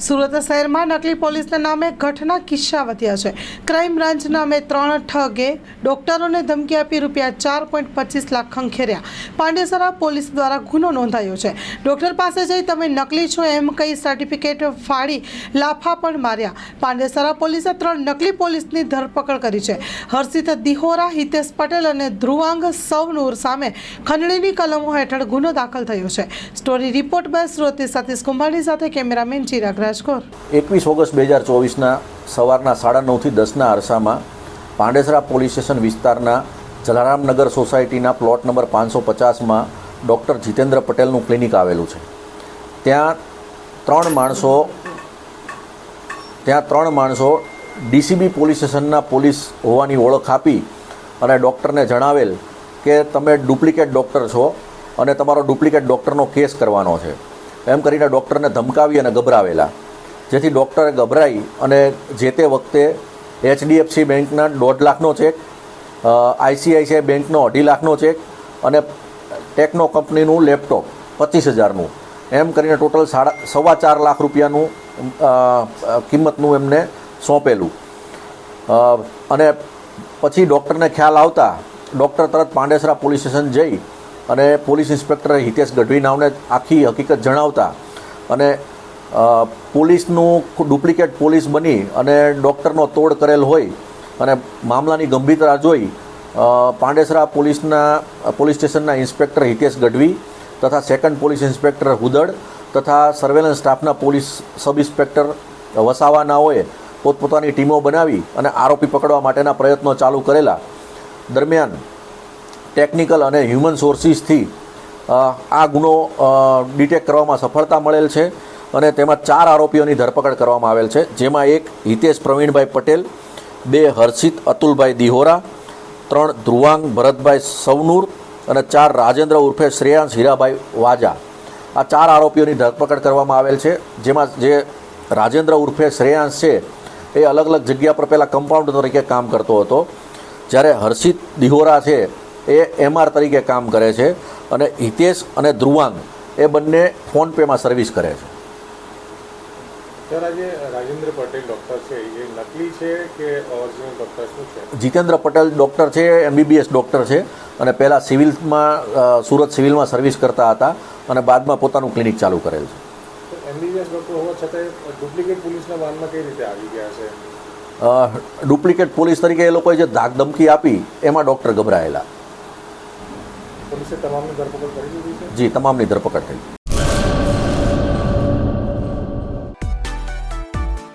સુરત શહેરમાં નકલી પોલીસના નામે ઘટના કિસ્સા વધ્યા છે. ક્રાઇમ બ્રાન્ચ નામે ત્રણ ઠગે ડોક્ટરોને ધમકી આપી રૂપિયા ચાર પોઈન્ટ પચીસ લાખ ખંખેર્યા. પાંડેસરા પોલીસ દ્વારા ગુનો નોંધાયો છે. ડોક્ટર પાસે જઈ તમે નકલી છો એમ કહી સર્ટિફિકેટ ફાડી લાફા પણ માર્યા. પાંડેસરા પોલીસે ત્રણ નકલી પોલીસની ધરપકડ કરી છે. હર્ષિત દિહોરા, હિતેશ પટેલ અને ધ્રુવાંગ સૌનુર સામે ખંડણીની કલમો હેઠળ ગુનો દાખલ થયો છે. Story report by Shroti Satish કુંભારની સાથે કેમેરામેન ચિરાગ રાજકોર. એકવીસ ઓગસ્ટ બે હજાર ચોવીસના સવારના સાડા નવથી દસના અરસામાં પાંડેસરા પોલીસ સ્ટેશન વિસ્તારના જલારામનગર સોસાયટીના પ્લોટ નંબર પાંચસો પચાસમાં ડૉક્ટર જીતેન્દ્ર પટેલનું ક્લિનિક આવેલું છે. ત્યાં ત્રણ માણસો, ત્યાં ત્રણ માણસો ડીસીબી પોલીસ સ્ટેશનના પોલીસ હોવાની ઓળખ આપી અને ડૉક્ટરને જણાવેલ કે તમે ડુપ્લિકેટ ડૉક્ટર છો અને તમારો ડુપ્લિકેટ ડૉક્ટરનો કેસ કરવાનો છે. એમ કરીને ડૉક્ટરને ધમકાવી અને ગભરાવેલા. જેથી ડૉક્ટરે ગભરાઈ અને જે તે વખતે એચડીએફસી બેંકના દોઢ લાખનો ચેક આઈસીઆઈસીઆઈ બેંકનો અઢી લાખનો ચેક અને ટેકનો કંપનીનું લેપટોપ, પચીસ હજારનું. એમ કરીને ટોટલ સાડા, સવા ચાર લાખ રૂપિયાનું કિંમતનું એમને સોંપેલું. અને પછી ડૉક્ટરને ખ્યાલ આવતા, ડૉક્ટર તરત પાંડેસરા પોલીસ સ્ટેશન જઈ અને પોલીસ ઇન્સ્પેક્ટર હિતેશ ગઢવી નામને આખી હકીકત જણાવતા અને પોલીસનું ડુપ્લિકેટ પોલીસ બની અને ડૉક્ટરનો તોડ કરેલ હોય અને મામલાની ગંભીરતા જોઈ પાંડેસરા પોલીસના પોલીસ સ્ટેશનના ઇન્સ્પેક્ટર હિતેશ ગઢવી તથા સેકન્ડ પોલીસ ઇન્સ્પેક્ટર હુદડ તથા સર્વેલન્સ સ્ટાફના પોલીસ સબ ઇન્સ્પેક્ટર વસાવાનાઓએ પોતપોતાની ટીમો બનાવી અને આરોપી પકડવા માટેના પ્રયત્નો ચાલુ કરેલા. દરમિયાન ટેકનિકલ અને હ્યુમન સોર્સિસથી આ ગુનો ડિટેક્ટ કરવામાં સફળતા મળેલ છે અને તેમાં ચાર આરોપીઓની ધરપકડ કરવામાં આવેલ છે, જેમાં એક હિતેશ પ્રવીણભાઈ પટેલ, બે હર્ષિત અતુલભાઈ દિહોરા ત્રણ ધ્રુવાંગ, ભરતભાઈ સવનૂર અને ચાર રાજેન્દ્ર ઉર્ફે શ્રેયાંશ હીરાભાઈ વાજા. આ ચાર આરોપીઓની ધરપકડ કરવામાં આવેલ છે, જેમાં જે રાજેન્દ્ર ઉર્ફે શ્રેયાંશ છે, એ અલગ અલગ જગ્યા પર પહેલાં કમ્પાઉન્ડર તરીકે કામ કરતો હતો. જ્યારે હર્ષિત દિહોરા છે, એ એમઆર તરીકે કામ કરે છે અને હિતેશ અને ધ્રુવાંગ, એ બંને ફોનપેમાં સર્વિસ કરે છે. સર આજે રાજેન્દ્ર પટેલ ડૉક્ટર છે એ નકલી છે કે ઓરિજિનલ ડૉક્ટર શું છે? જીતેન્દ્ર પટેલ ડૉક્ટર છે એમબીબીએસ ડૉક્ટર છે અને પહેલાં સિવિલમાં સુરત સિવિલમાં સર્વિસ કરતા હતા અને બાદમાં પોતાનું ક્લિનિક ચાલુ કરેલ છે. એમબીબીએસ ડૉક્ટર હોવા છતાંય ડુપ્લિકેટ પોલીસના વાનમાં કઈ રીતે આવી ગયા છે? ડુપ્લિકેટ પોલીસ તરીકે એ લોકોએ જે ધાક ધમકી આપી એમાં ડૉક્ટર ગભરાયેલા. પોલીસે તમામની ધરપકડ કરી દીધી છે? જી તમામની ધરપકડ થઈ